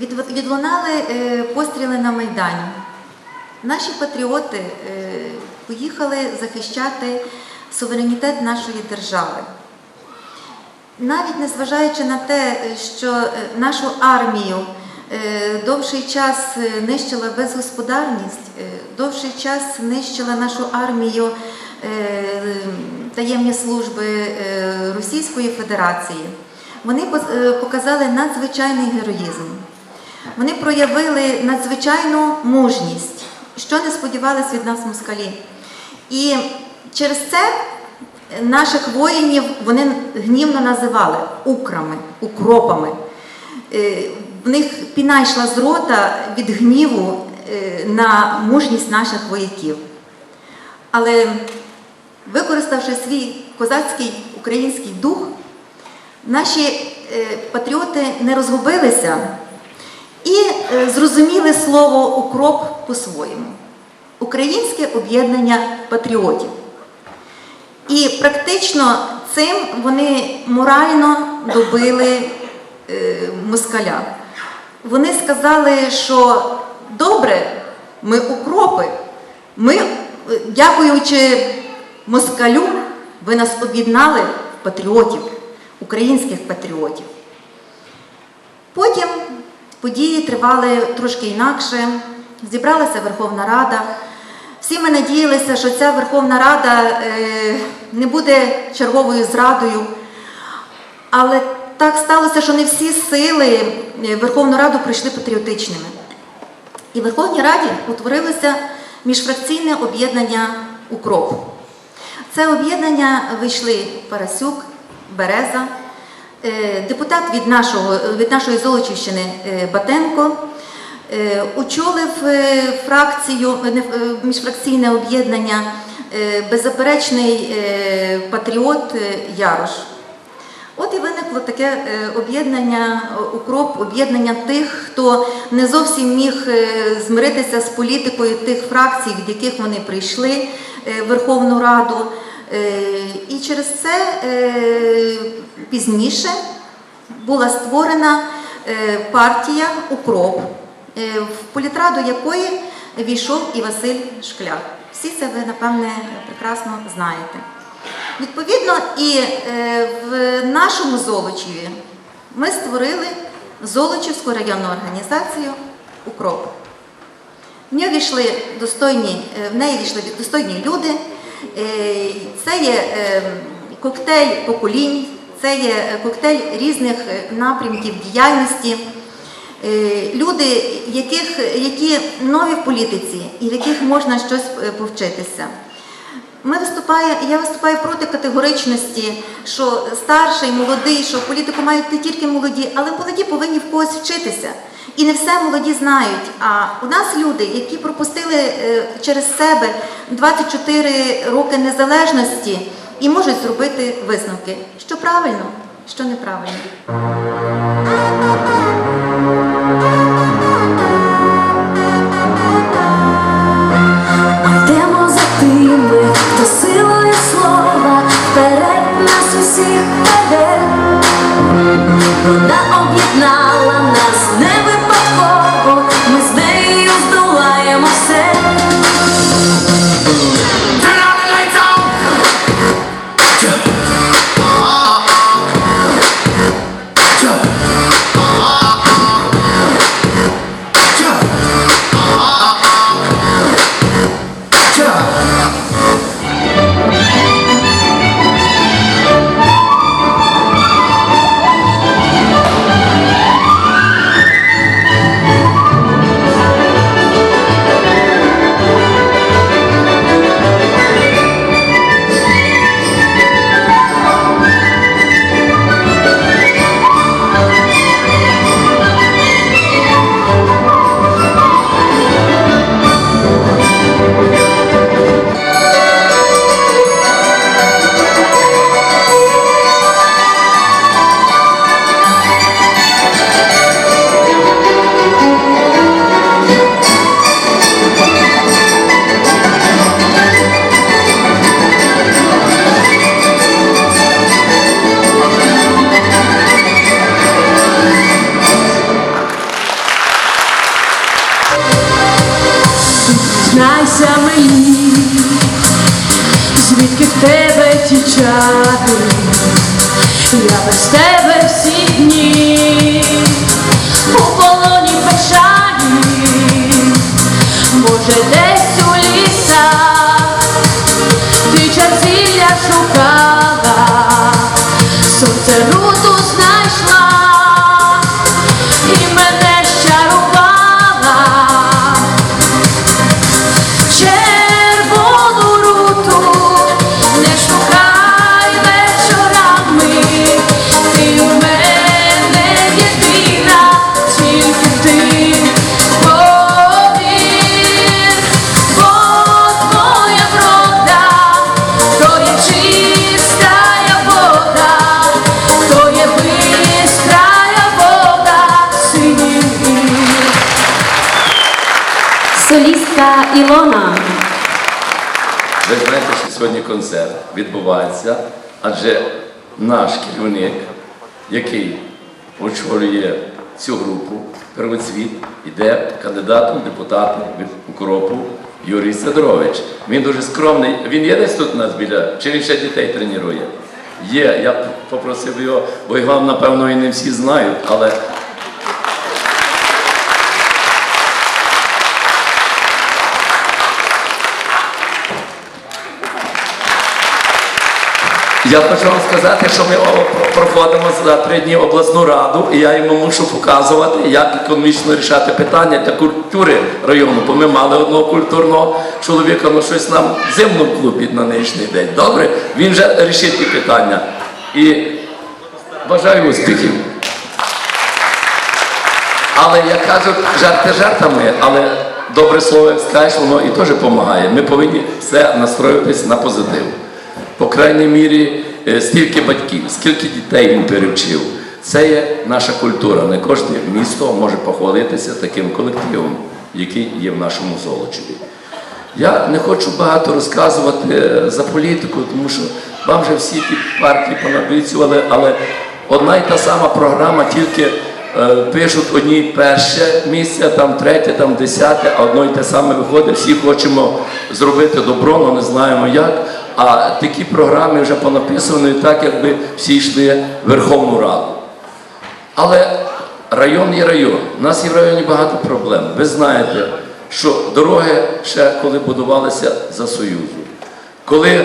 Від- Відлунали е, постріли на Майдані. Наші патріоти е, поїхали захищати суверенітет нашої держави. Навіть незважаючи на те, що е, нашу армію довший час нищила безгосподарність, довший час нищила нашу армію таємні служби Російської Федерації, вони показали надзвичайний героїзм. Вони проявили надзвичайну мужність, що не сподівались від нас москалі. І через це наших воїнів вони гнівно називали украми, укропами. Е, В них піна йшла з рота від гніву е, на мужність наших вояків. Але використавши свій козацький український дух, наші е, патріоти не розгубилися і е, зрозуміли слово укроп по-своєму. Українське об'єднання патріотів. І практично цим вони морально добили е, москаля. Вони сказали, що добре, ми укропи, ми, е, дякуючи москалю, ви нас об'єднали в патріотів, українських патріотів. Потім події тривали трошки інакше. Зібралася Верховна Рада. Всі ми надіялися, що ця Верховна Рада е, не буде черговою зрадою. Але так сталося, що не всі сили е, Верховну Раду пройшли патріотичними. І в Верховній Раді утворилося міжфракційне об'єднання Укроп. Це об'єднання вийшли Парасюк, Береза, депутат від, нашого, від нашої Золочівщини е, Батенко, е, очолив е, фракцію, е, не, е, міжфракційне об'єднання е, беззаперечний е, патріот е, Ярош. От і виникло таке е, об'єднання е, укроп, об'єднання тих, хто не зовсім міг е, змиритися з політикою тих фракцій, від яких вони прийшли е, в Верховну Раду. Е, І через це е, пізніше була створена е, партія Укроп, в політраду якої війшов і Василь Шкляр. Всі це ви, напевне, прекрасно знаєте. Відповідно, і в нашому Золочеві ми створили Золочівську районну організацію Укроп. В неї війшли достойні, в неї достойні люди. Е, Це є е, коктейль поколінь, це є е, коктейль різних напрямків діяльності. Люди, яких, які нові в політиці і в яких можна щось повчитися. Ми виступає, я виступаю проти категоричності, що старший, молодий, що політику мають не тільки молоді, але молоді повинні в когось вчитися. І не все молоді знають. А у нас люди, які пропустили е, через себе 24 роки незалежності і можуть зробити висновки, що правильно, що неправильно. Без тебе всі дні. У полоні печалі, Боже, десь Ілона. Ви знаєте, що сьогодні концерт відбувається, адже наш керівник, який очолює цю групу, первоцвіт, іде кандидатом в депутати від укропу Юрій Сидорович. Він дуже скромний. Він є десь тут у нас біля, чи він ще дітей тренує? Є, я попросив його, бо його, напевно, і не всі знають, але Я хочу вам сказати, що ми проходимо за три дні обласну раду, і я йому мушу показувати, як економічно рішати питання для культури району. Бо ми мали одного культурного чоловіка, ну щось нам зимно в клубі на нинішній день. Добре, він вже рішить ті питання. І бажаю успіхів. Але як кажуть, жарти жартами, але добре слово, як скажеш, воно і теж допомагає. Ми повинні все настроїтись на позитив. По крайній мірі, е, стільки батьків, скільки дітей він перевчив. Це є наша культура. Не кожне місто може похвалитися таким колективом, який є в нашому Золочеві. Я не хочу багато розказувати е, за політику, тому що вам вже всі ті партії понабіцювали, але одна й та сама програма, тільки е, пишуть одні перше місце, там третє, там десяте, а одно й те саме виходить. Всі хочемо зробити добро, але не знаємо як. А такі програми вже понаписані так, якби всі йшли в Верховну Раду. Але район є район. У нас є в районі багато проблем. Ви знаєте, що дороги ще коли будувалися за Союзу, коли е,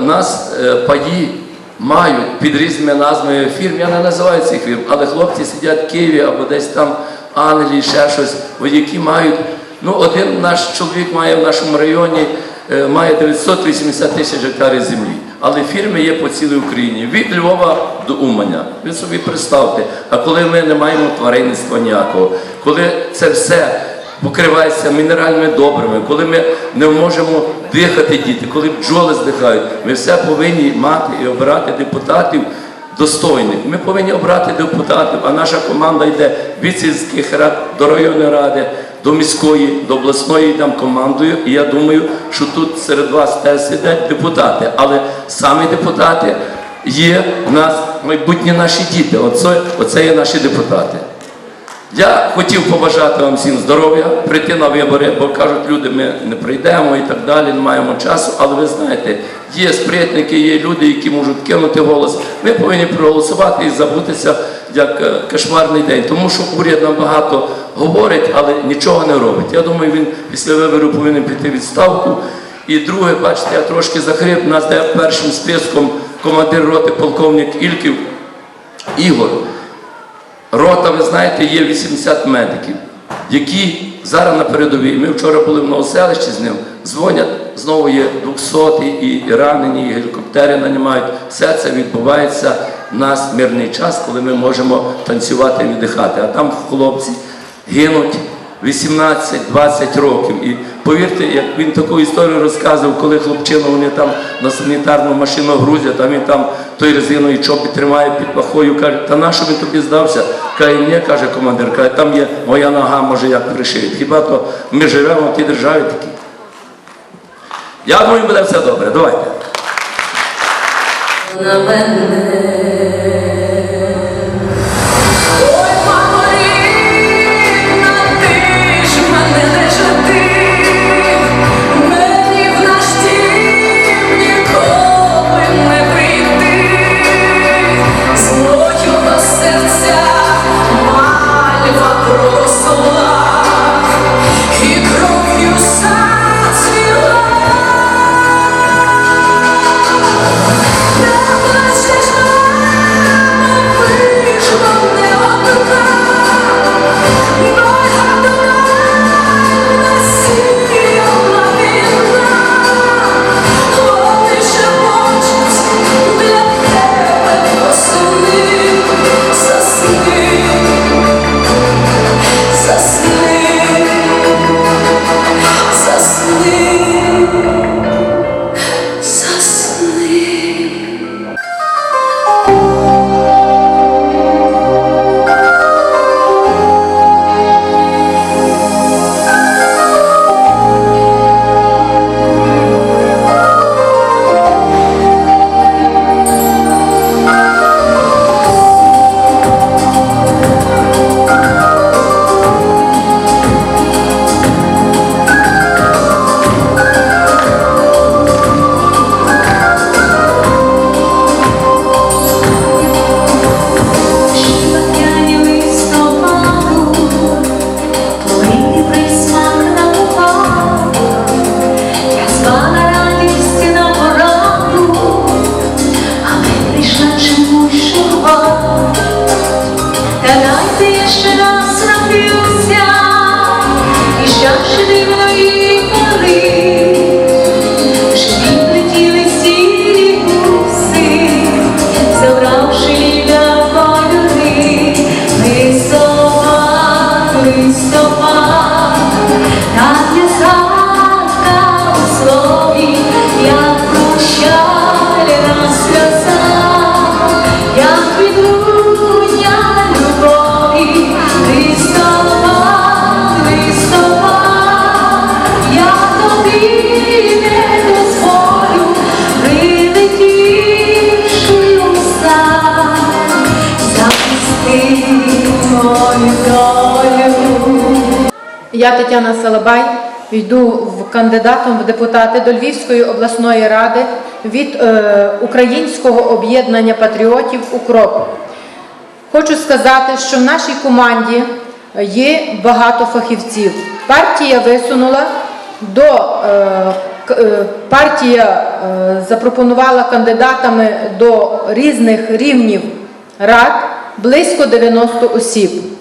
в нас е, паї мають під різними назвами фірм, я не називаю цих фірм, але хлопці сидять в Києві або десь там Англії, ще щось, які мають. Ну, один наш чоловік має в нашому районі має 980 тисяч гектарів землі. Але фірми є по цілій Україні від Львова до Уманя. Ви собі представте, а коли ми не маємо тваринництва ніякого, коли це все покривається мінеральними добрими, коли ми не можемо дихати діти, коли бджоли здихають, ми все повинні мати і обирати депутатів достойних. Ми повинні обрати депутатів, а наша команда йде від сільських рад до районної ради, до міської, до обласної там командою. І я думаю, що тут серед вас теж сидять депутати, але самі депутати є в нас майбутні наші діти. Оце, оце є наші депутати. Я хотів побажати вам всім здоров'я, прийти на вибори, бо кажуть, люди, ми не прийдемо і так далі, не маємо часу. Але ви знаєте, є сприятники, є люди, які можуть кинути голос. Ми повинні проголосувати і забутися як е, кошмарний день, тому що уряд нам багато говорить, але нічого не робить. Я думаю, він після виборів повинен піти відставку. І друге, бачите, я трошки захрип, нас де першим списком командир роти полковник Ільків Ігор. Рота, ви знаєте, є 80 медиків, які зараз на передовій. Ми вчора були в Новоселищі з ним, дзвонять, знову є 200 і ранені, і гелікоптери нанімають. Все це відбувається в нас мирний час, коли ми можемо танцювати і віддихати. А там хлопці гинуть 18-20 років. І повірте, як він таку історію розказував, коли хлопчину вони там на санітарну машину грузять, а він там той резиновий чопі тримає під пахою, каже, та на що він тобі здався? Каже, ні, каже командир, каже, там є моя нога, може як пришиють. Хіба то ми живемо в тій державі такій? Я думаю, буде все добре. Давайте. на мене. Тетяна Салабай йду кандидатом в депутати до Львівської обласної ради від е, Українського об'єднання патріотів Укроп. Хочу сказати, що в нашій команді є багато фахівців. Партія висунула до е, е, партія запропонувала кандидатами до різних рівнів рад близько 90 осіб.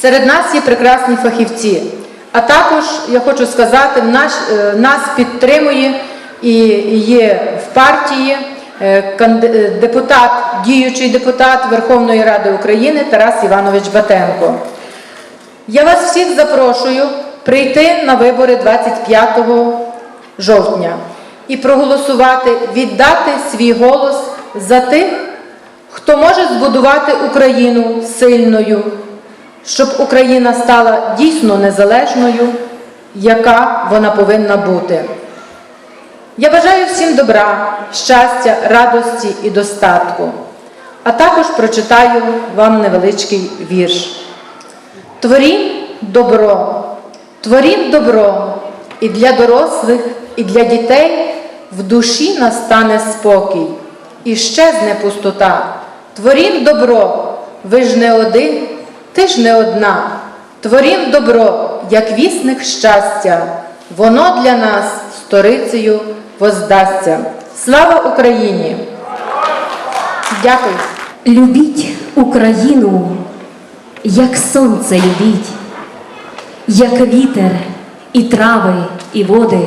Серед нас є прекрасні фахівці. А також я хочу сказати, наш, е, нас підтримує і є в партії е, е, депутат, діючий депутат Верховної Ради України Тарас Іванович Батенко. Я вас всіх запрошую прийти на вибори 25 жовтня і проголосувати, віддати свій голос за тих, хто може збудувати Україну сильною, щоб Україна стала дійсно незалежною, яка вона повинна бути. Я бажаю всім добра, щастя, радості і достатку. А також прочитаю вам невеличкий вірш. Творім добро, творім добро і для дорослих, і для дітей в душі настане спокій, і щезне пустота. Творім добро, ви ж не один, ти ж не одна. Творім добро, як вісник щастя, воно для нас сторицею воздасться. Слава Україні! Дякую. Любіть Україну, як сонце любіть, як вітер і трави, і води,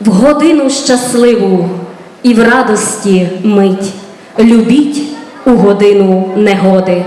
в годину щасливу і в радості мить. Любіть у годину негоди.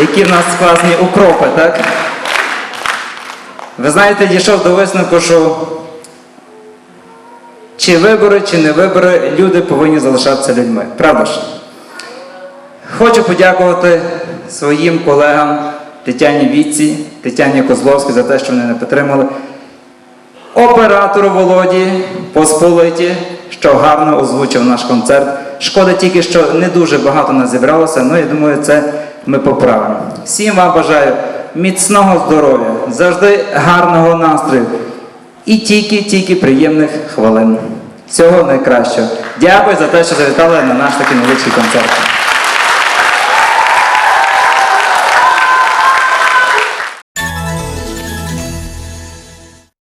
Які в нас класні укропи, так? Ви знаєте, дійшов до висновку, що чи вибори, чи не вибори, люди повинні залишатися людьми. Правда ж? Хочу подякувати своїм колегам Тетяні Віці, Тетяні Козловській за те, що вони не підтримали. Оператору Володі Посполиті, що гарно озвучив наш концерт. Шкода тільки, що не дуже багато нас зібралося, ну я думаю, це ми поправимо. Всім вам бажаю міцного здоров'я, завжди гарного настрою і тільки-тільки приємних хвилин. Всього найкращого. Дякую за те, що завітали на наш такий невеличкий концерт.